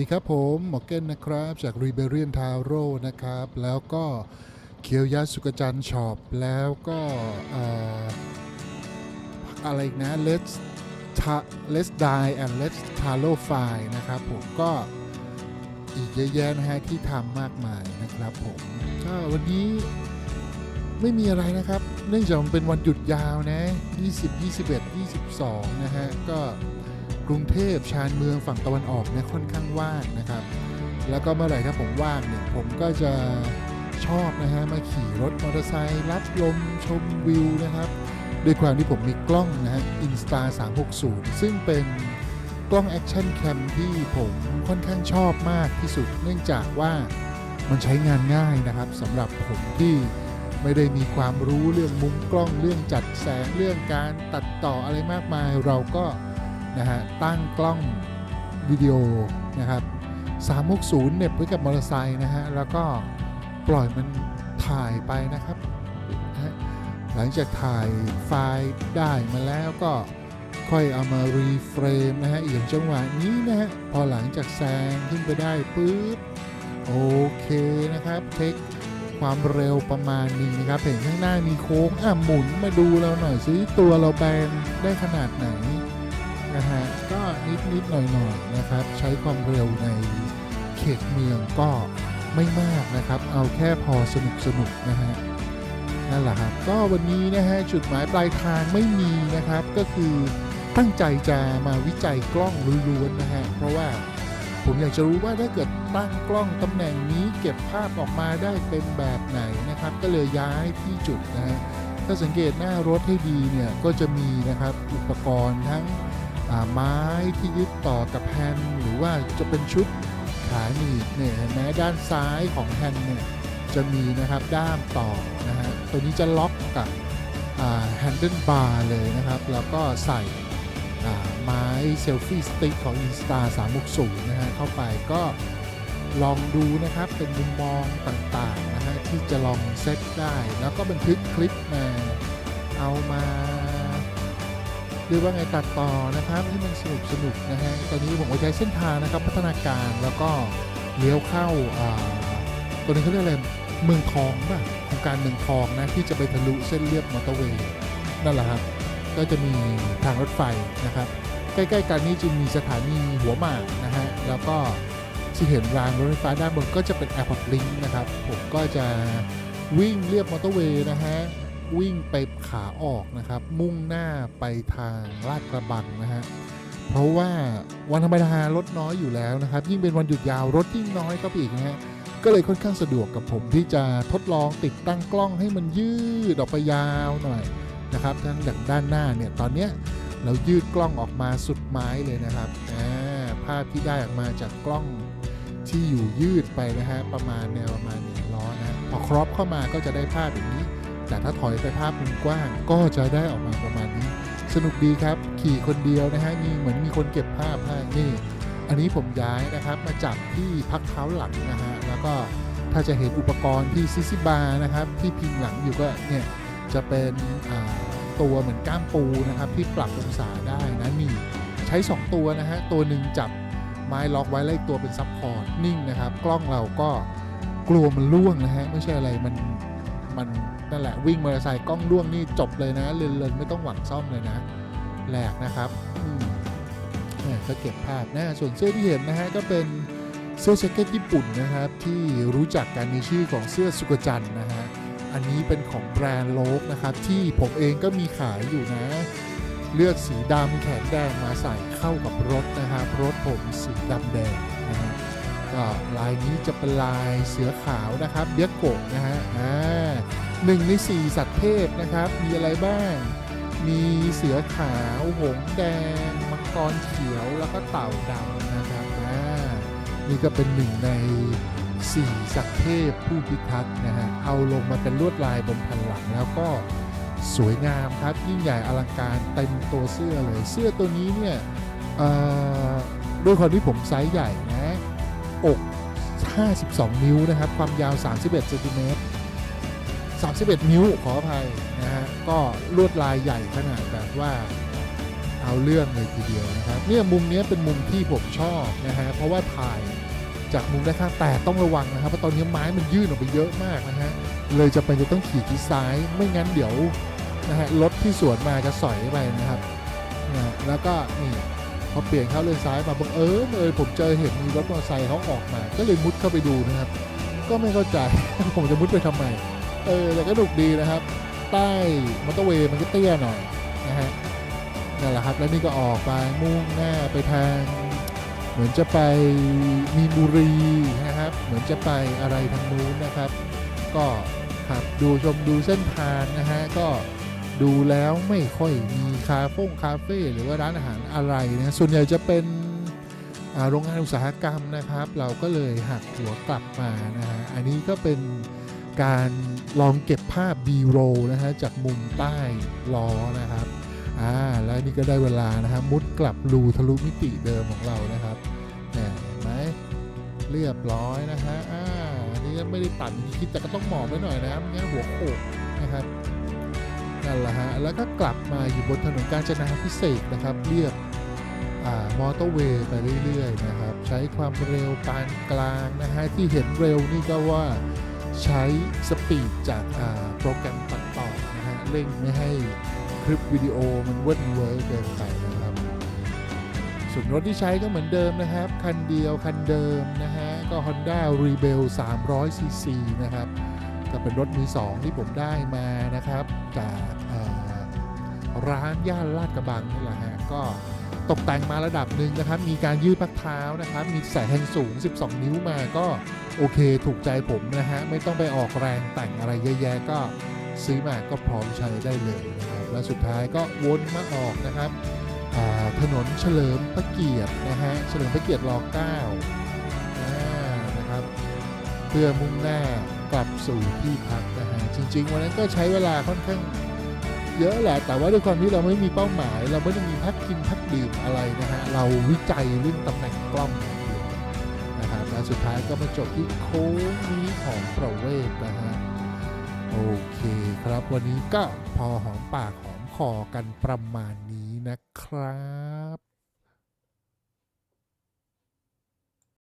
ดีครับผมหมอเก้นนะครับ จาก Rebellion Taro นะครับ แล้วก็เคียวยาสุกจันช็อปแล้วก็อะไรอีกนะ Let's Ta- Let's Die and Let's Taro f i นะครับผมก็อีกเยอะแยะนะฮะที่ทำมากมายนะครับผม ก็วันนี้ไม่มีอะไรนะครับ เนื่องจากมันเป็นวันหยุดยาวนะ 20 21 22 นะฮะ ก็ กรุงเทพชานเมืองฝั่งตะวันออกเนี่ยค่อนข้างว่างนะครับ แล้วก็เมื่อไหร่ถ้าผมว่างเนี่ยผมก็จะชอบนะฮะมาขี่รถมอเตอร์ไซค์รับลมชมวิวนะครับด้วยความที่ผมมีกล้องนะฮะ Insta 360 ซึ่งเป็นกล้องแอคชั่นแคมที่ผมค่อนข้างชอบมากที่สุด เนื่องจากว่ามันใช้งานง่ายนะครับสำหรับผมที่ไม่ได้มีความรู้เรื่องมุมกล้องเรื่องจัดแสงเรื่องการตัดต่ออะไรมากมาย เราก็ นะฮะตั้งกล้องวิดีโอนะครับ360เน็บไว้กับมอเตอร์ไซค์นะฮะแล้วก็ปล่อยมันถ่ายไปนะครับนะหลังจากถ่ายไฟล์ได้มาแล้วก็ค่อยเอามารีเฟรมนะฮะอย่างจังหวะนี้นะฮะพอหลังจากแซงขึ้นไปได้ปุ๊บโอเคนะครับเทคความเร็วประมาณนี้นะครับเห็นข้างหน้ามีโค้งอะหมุนมาดูเราหน่อยสิตัวเราแบนได้ขนาดไหน นะฮะก็นิดนิดหน่อยหน่อยๆนะครับ ใช้ความเร็วในเขตเมืองก็ไม่มากนะครับ เอาแค่พอสนุกสนุกนะฮะนั่นแหละครับก็วันนี้นะฮะจุดหมายปลายทางไม่มีนะครับ ก็คือตั้งใจจะมาวิจัยกล้องล้วนๆนะฮะเพราะว่าผมอยากจะรู้ว่าถ้าเกิดตั้งกล้องตำแหน่งนี้เก็บภาพออกมาได้เป็นแบบไหนนะครับ ก็เลยย้ายที่จุดนะฮะถ้าสังเกตหน้ารถให้ดีเนี่ยก็จะมีนะครับอุปกรณ์ทั้ง ไม้ที่ยึดต่อกับแฮนด์หรือว่าจะเป็นชุดขาหนีบเนี่ยเห็นไหมด้านซ้ายของแฮนด์เนี่ยจะมีนะครับด้ามต่อนะฮะตัวนี้จะล็อกกับแฮนเดิลบาร์เลยนะครับ แล้วก็ใส่ไม้เซลฟี่สติ๊กของ Insta 360นะฮะเข้าไปก็ลองดูนะครับเป็นมุมมองต่างๆนะฮะที่จะลองเซตได้ แล้วก็บันทึกคลิปมาเอามา หรือว่าไงตัดต่อนะครับให้มันสนุกสนุกนะฮะตอนนี้ผมก็ใช้เส้นทางนะครับพัฒนาการแล้วก็เลี้ยวเข้าอ่าตัวนี้เขาเรียกอะไรเมืองทองป่ะโครงการเมืองทองนะที่จะไปทะลุเส้นเลียบมอเตอร์เวย์นั่นแหละครับก็จะมีทางรถไฟนะครับ ใกล้ๆกันนี้จึงมีสถานีหัวหมากนะฮะแล้วก็ที่เห็นรางรถไฟฟ้าด้านบนก็จะเป็น Airport Link นะครับผมก็จะวิ่งเรียบมอเตอร์เวย์นะฮะ วิ่งไปขาออกนะครับ มุ่งหน้าไปทางลาดกระบังนะฮะเพราะว่าวันธรรมดารถน้อยอยู่แล้วนะครับ ยิ่งเป็นวันหยุดยาวรถยิ่งน้อยก็ไปอีกนะฮะก็เลยค่อนข้างสะดวกกับผมที่จะทดลองติดตั้งกล้องให้มันยืดออกไปยาวหน่อยนะครับทั้งจากด้านหน้าเนี่ยตอนเนี้ยเรายืดกล้องออกมาสุดไม้เลยนะครับอ่าภาพที่ได้ออกมาจากกล้องที่อยู่ยืดไปนะฮะประมาณแนวประมาณหนึ่งล้อนะพอครอปเข้ามาก็จะได้ภาพอย่างนี้ แต่ถ้าถอยไปภาพมุมกว้าง ก็จะได้ออกมาประมาณนี้ สนุกดีครับ ขี่คนเดียวนะฮะมีเหมือนมีคนเก็บภาพให้นี่ อันนี้ผมย้ายนะครับมาจับที่พักเท้าหลังนะฮะแล้วก็ถ้าจะเห็นอุปกรณ์ที่ซิซิบาร์นะครับ ที่พิงหลังอยู่ก็เนี่ยจะเป็นตัวเหมือนก้ามปูนะครับ ที่ปรับองศาได้นะมีใช้ 2 ตัวนะฮะตัวหนึ่งจับไม้ล็อกไว้แล้วอีกตัวเป็นซับพอร์ตนิ่งนะครับ กล้องเราก็กลัวมันล่วงนะฮะไม่ใช่อะไรมันมัน นั่นแหละวิ่งมอเตอร์ไซค์กล้องล่วงนี่จบเลยนะเลินๆไม่ต้องหวังซ่อมเลยนะแหลกนะครับนี่ยก็เก็บภาพนะส่วนเสื้อที่เห็นนะฮะก็เป็นเสื้อแจ็คเก็ตญี่ปุ่นนะครับ ที่รู้จักกันในชื่อของเสื้อสุกจันนะฮะอันนี้เป็นของแบรนด์โลกนะครับ ที่ผมเองก็มีขายอยู่นะ เลือกสีดำแขนแดงมาใส่เข้ากับรถนะครับรถผมสีดำแดงนะฮะก็ลายนี้จะเป็นลายเสือขาวนะครับเบียกโกะนะฮะอ่า หนึ่งในสี่สัตว์เทพนะครับ มีอะไรบ้าง มีเสือขาว หงแดง มังกรเขียวแล้วก็เต่าดำนะครับอ่านี่ก็เป็นหนึ่งในสี่สัตว์เทพผู้พิทักษ์นะฮะเอาลงมาเป็นลวดลายบนแผ่นหลังแล้วก็สวยงามครับ ยิ่งใหญ่อลังการเต็มตัวเสื้อเลย เสื้อตัวนี้เนี่ยด้วยความที่ผมไซส์ใหญ่นะอก 52 นิ้วนะครับ ความยาว 31เซนติเมตร 31 นิ้วขออภัยนะฮะก็ลวดลายใหญ่ขนาดแบบว่าเอาเรื่องเลยทีเดียวนะครับเนี่ยมุมนี้เป็นมุมที่ผมชอบนะฮะเพราะว่าถ่ายจากมุมด้านข้างแต่ต้องระวังนะครับเพราะตอนนี้ไม้มันยื่นออกไปเยอะมากนะฮะเลยจะเป็นจะต้องขี่ที่ซ้ายไม่งั้นเดี๋ยวนะฮะรถที่สวนมาจะสอยไปนะครับนะแล้วก็นี่พอเปลี่ยนเข้าเลนซ้ายมาบังเอิญเลยผมเจอเห็นมีรถมอเตอร์ไซค์เขาออกมา ก็เลยมุดเข้าไปดูนะครับ ก็ไม่เข้าใจผมจะมุดไปทำไม เออแต่ก็ดุกดีนะครับ ใต้มอเตอร์เวย์มันก็เตี้ยหน่อยนะฮะนั่นแหละครับแล้วนี่ก็ออกไปมุ่งหน้าไปทาง เหมือนจะไปมีนบุรีนะครับ เหมือนจะไปอะไรทางนู้นนะครับ ก็ครับดูชมดูเส้นทางนะฮะก็ดูแล้วไม่ค่อยมีคาเฟ่คาเฟ่หรือว่าร้านอาหารอะไรนะส่วนใหญ่จะเป็นโรงงานอุตสาหกรรมนะครับ เราก็เลยหักหัวกลับมานะฮะอันนี้ก็เป็น การลองเก็บภาพ B-roll นะฮะจากมุมใต้ล้อนะครับอ่าแล้วนี่ก็ได้เวลานะฮะมุดกลับรูทะลุมิติเดิมของเรานะครับเนี่ยเห็นไหมเรียบร้อยนะฮะอ่าอันนี้ก็ไม่ได้ตัดคิดแต่ก็ต้องหมอบไว้หน่อยนะไม่งั้นหัวโขกนะครับนั่นแหละฮะแล้วก็กลับมาอยู่บนถนนกาญจนาพิเศษนะครับเรียบอ่ามอเตอร์เวย์ไปเรื่อยๆนะครับ ใช้ความเร็วปานกลางนะฮะที่เห็นเร็วนี่ก็ว่า ใช้สปีดจากโปรแกรมตัดต่อนะฮะเร่งไม่ให้คลิปวิดีโอมันเวิ้นเว้อเกินไปนะครับ ส่วนรถที่ใช้ก็เหมือนเดิมนะครับ คันเดียวคันเดิมนะฮะ ก็ Honda Rebel 300 cc นะครับ ก็เป็นรถมือสองที่ผมได้มานะครับ จากร้านย่านลาดกระบังนี่แหละฮะก็ ตกแต่งมาระดับหนึ่งนะครับ มีการยืดพักเท้านะครับ มีสายแทงสูง 12 นิ้วมาก็โอเคถูกใจผมนะฮะ ไม่ต้องไปออกแรงแต่งอะไรเยอะแยะก็ซื้อมาก็พร้อมใช้ได้เลยนะครับ และสุดท้ายก็วนมาออกนะครับถนนเฉลิมพระเกียรตินะฮะ เฉลิมพระเกียรติร9อ่านะครับ เพื่อมุ่งหน้ากลับสู่ที่พักนะฮะ จริง ๆ วันนั้นก็ใช้เวลาค่อนข้าง เยอะแหละ แต่ว่าด้วยความที่เราไม่มีเป้าหมาย เราไม่ได้มีพักกินพักดื่มอะไรนะฮะ เราวิจัยเรื่องตำแหน่งกล้องอย่างเดียวนะครับ และสุดท้ายก็มาจบที่โค้งนี้ของประเวศนะฮะ โอเคครับวันนี้ก็พอหอมปากหอมคอกันประมาณนี้นะครับ